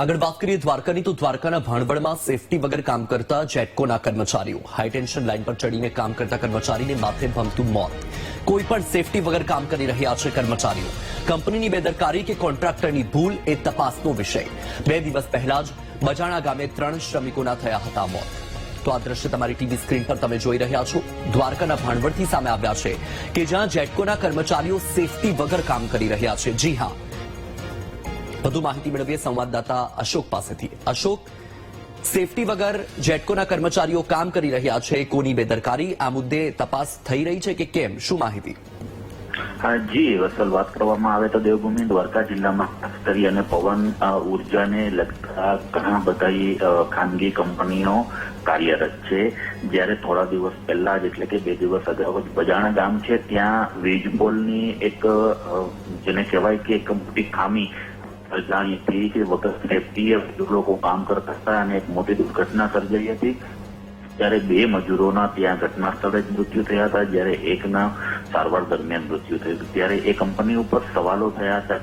આગળ વાત કરીએ દ્વારકાની, તો દ્વારકાના ભાણવડમાં સેફટી વગર કામ કરતા જેટકોના કર્મચારીઓ. હાઈટેન્શન લાઇન પર ચડીને કામ કરતા કર્મચારીને માથે ભમતું મોત. કોઈ પણ સેફટી વગર કામ કરી રહ્યા છે કર્મચારીઓ. કંપનીની બેદરકારી કે કોન્ટ્રાક્ટરની ભૂલ એ તપાસનો વિષય. બે દિવસ પહેલા જ બજાણા ગામે ત્રણ શ્રમિકોના થયા હતા મોત. તો આ દ્રશ્ય તમારી ટીવી સ્ક્રીન પર તમે જોઈ રહ્યા છો. દ્વારકાના ભાણવડથી સામે આવ્યા છે કે જ્યાં જેટકોના કર્મચારીઓ સેફટી વગર કામ કરી રહ્યા છે. જી હા વધુ માહિતી મેળવીએ સંવાદદાતા અશોક પાસેથી. અશોક સેફટી વગર જેટકોના કર્મચારીઓ કામ કરી રહ્યા છે, કોની બેદરકારી? આ મુદ્દે તપાસ થઈ રહી છે કે કેમ? શું માહિતી? જી વસલ વાત કરવામાં આવે તો દેવભૂમિ દ્વારકા જિલ્લામાં ખાસ અને પવન ઉર્જાને લગતા ઘણા બધા ખાનગી કંપનીઓ કાર્યરત છે. જ્યારે થોડા દિવસ પહેલા જ, એટલે કે બે દિવસ અગાઉ બજાણા ગામ છે, ત્યાં વીજ પોલની એક જેને કહેવાય કે એક મોટી ખામી સર્જાણી છીએ કે વગર સેફટીએ લોકો કામ કરતા હતા અને એક મોટી દુર્ઘટના સર્જાઈ હતી ત્યારે બે મજૂરોના ત્યાં ઘટના સ્થળે જ મૃત્યુ થયા હતા, જ્યારે એકના સારવાર દરમિયાન મૃત્યુ થયું ત્યારે એ કંપની ઉપર સવાલો થયા હતા.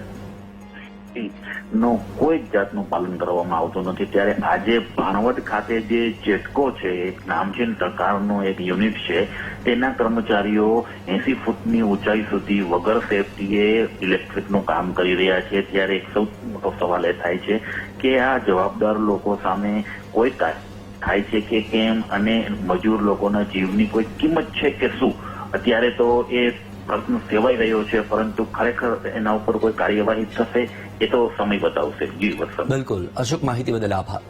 નો કોઈ જાતનું પાલન કરવામાં આવતું નથી. ત્યારે આજે ભાણવડ ખાતે જે જેટકો છે, એક નામચીન પ્રકારનો એક યુનિટ છે, તેના કર્મચારીઓ એસી ફૂટની ઊંચાઈ સુધી વગર સેફટીએ ઇલેક્ટ્રિકનું કામ કરી રહ્યા છે. ત્યારે એક સૌથી મોટો સવાલ એ થાય છે કે આ જવાબદાર લોકો સામે કોઈ થાય છે કે કેમ? અને મજૂર લોકોના જીવની કોઈ કિંમત છે કે શું? અત્યારે તો એ પ્રશ્ન સેવાઈ રહ્યો છે, પરંતુ ખરેખર એના ઉપર કોઈ કાર્યવાહી થશે એ તો સમય બતાવશે. જી બિલકુલ. અશોક, માહિતી બદલ આભાર.